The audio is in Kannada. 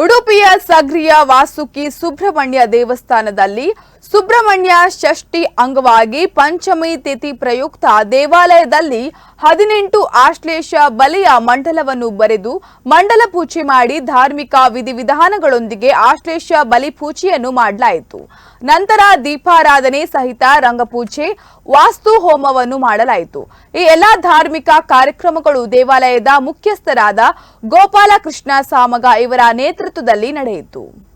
ಉಡುಪಿಯ ಸಗ್ರಿಯ ವಾಸುಕಿ ಸುಬ್ರಹ್ಮಣ್ಯ ದೇವಸ್ಥಾನದಲ್ಲಿ ಸುಬ್ರಹ್ಮಣ್ಯ ಷಷ್ಠಿ ಅಂಗವಾಗಿ ಪಂಚಮಿ ತಿಥಿ ಪ್ರಯುಕ್ತ ದೇವಾಲಯದಲ್ಲಿ ಹದಿನೆಂಟು ಆಶ್ಲೇಷ ಬಲಿಯ ಮಂಡಲವನ್ನು ಬರೆದು ಮಂಡಲ ಪೂಜೆ ಮಾಡಿ ಧಾರ್ಮಿಕ ವಿಧಿವಿಧಾನಗಳೊಂದಿಗೆ ಆಶ್ಲೇಷ ಬಲಿ ಪೂಜೆಯನ್ನು ಮಾಡಲಾಯಿತು. ನಂತರ ದೀಪಾರಾಧನೆ ಸಹಿತ ರಂಗಪೂಜೆ, ವಾಸ್ತು ಹೋಮವನ್ನು ಮಾಡಲಾಯಿತು. ಈ ಎಲ್ಲಾ ಧಾರ್ಮಿಕ ಕಾರ್ಯಕ್ರಮಗಳು ದೇವಾಲಯದ ಮುಖ್ಯಸ್ಥರಾದ ಗೋಪಾಲಕೃಷ್ಣ ಸಾಮಗ ಇವರ ನೇತೃತ್ವದಲ್ಲಿ ನಡೆಯಿತು.